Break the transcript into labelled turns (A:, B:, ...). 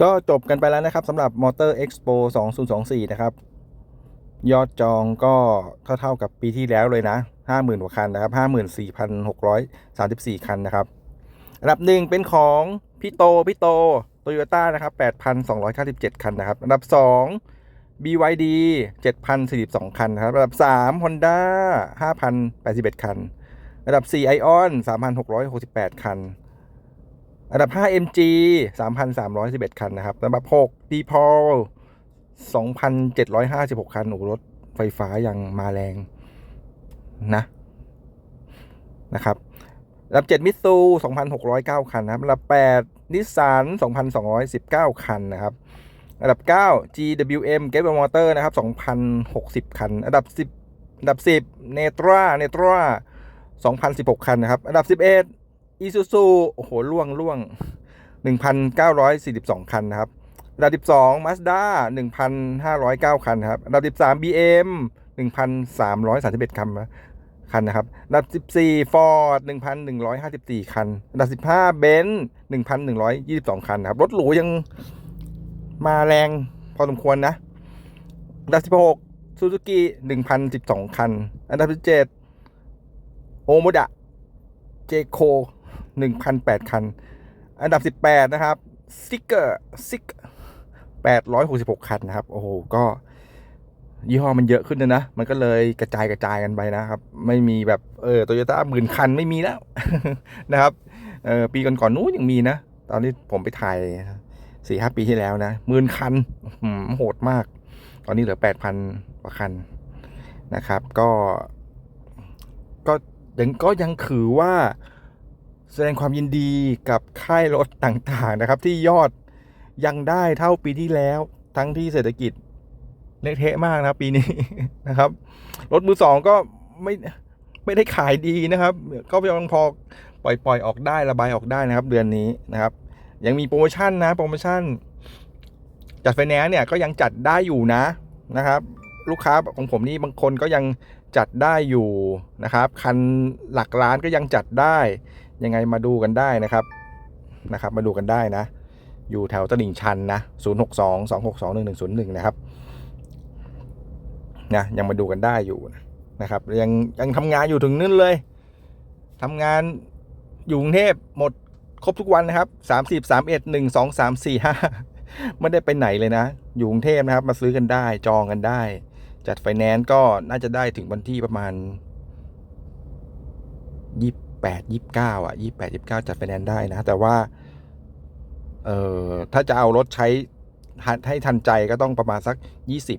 A: ก็จบกันไปแล้วนะครับสำหรับ Motor Expo 2024 นะครับ ยอดจองก็เท่าๆกับปีที่แล้วเลยนะ 50,000กว่าคันนะครับ54,634 คันนะครับอันดับหนึ่งเป็นของพี่โตพี่โตโตโยต้านะครับ8,297 คันนะครับ อันดับ 2 BYD 7,042 คันครับ อันดับ 3 Honda 5,081 คัน อันดับ 4 Ion 3,668 คัน อันดับ 5 MG 3,311 คันนะครับอันดับ6 d p o l 2,756 คันโอ้รถไฟฟ้ายังมาแรงนะนะครับอันดับ7มิตซู2,609 คันนะครับอันดับ8นิสสัน2,219 คันนะครับ อันดับ 9 GWM g a t e w a y Motor นะครับ2,060 คัน อันดับ 10 อันดับ 10 Netra Netra 2,016 คันนะครับ อันดับ 11 Isuzu โอ้โหล่วงล่วง 1,942 คันนะครับอันดับ12 Mazda 1,509 คันครับอันดับ13 BM 1,331 คันคันนะครับอันดับ14 Ford 1,154 คันอันดับ15 Benz 1,122 คันนะครับรถหรูยังมาแรงพอสมควรนะอันดับ16 Suzuki 1,012 คัน อันดับ17โอโมดะเจโค 1,008 คัน อันดับ 18 นะครับซิกเกอร์ซิก866 คันนะครับ โอ้โห ก็ยี่ห้อมันเยอะขึ้นนะนะ มันก็เลยกระจายกระจายกันไปนะครับ ไม่มีแบบเออโตโยต้าหมื่นคันไม่มีแล้วนะครับเออปีก่อนๆนู้นยังมีนะ ตอนที่ผมไปถ่ายสี่ห้าปีที่แล้วนะหมื่นคันอืมโหดมาก ตอนนี้เหลือแปดพันกว่าคันนะครับ ก็ ก็ยังก็ยังถือว่า แสดงความยินดีกับค่ายรถต่างๆนะครับ ที่ยอดยังได้เท่าปีที่แล้ว ทั้งที่เศรษฐกิจเละเทะมากนะครับปีนี้นะครับ รถมือสองก็ไม่ไม่ได้ขายดีนะครับ ก็ยังพอปล่อยปล่อยออกได้ระบายออกได้นะครับ เดือนนี้นะครับ ยังมีโปรโมชั่นนะโปรโมชั่น จัดไฟแนนซ์เนี่ยก็ยังจัดได้อยู่นะนะครับ ลูกค้าของผมนี่บางคนก็ยังจัดได้อยู่นะครับ คันหลักล้านก็ยังจัดได้ ยังไงมาดูกันได้นะครับนะครับ มาดูกันได้นะ อยู่แถวตลิ่งชันนะ 0 6 2 2 6 2 1 1 0 1 นะครับนะยังมาดูกันได้อยู่นะครับ ยังยังทำงานอยู่ถึงนั่นเลยทำงานอยู่กรุงเทพหมดครบทุกวันนะครับ30 31 1 2 3 4 5 ไม่ได้ไปไหนเลยนะ อยู่กรุงเทพนะครับ มาซื้อกันได้จองกันได้ จัดไฟแนนซ์ก็น่าจะได้ถึงวันที่ประมาณยี่ แปดยี่เก้าอะยี่แปดยี่เก้าจัดไฟแนนซ์ได้นะ แต่ว่า เอ่อ ถ้าจะเอารถใช้ให้ทันใจก็ต้องประมาณสักยี่สิบ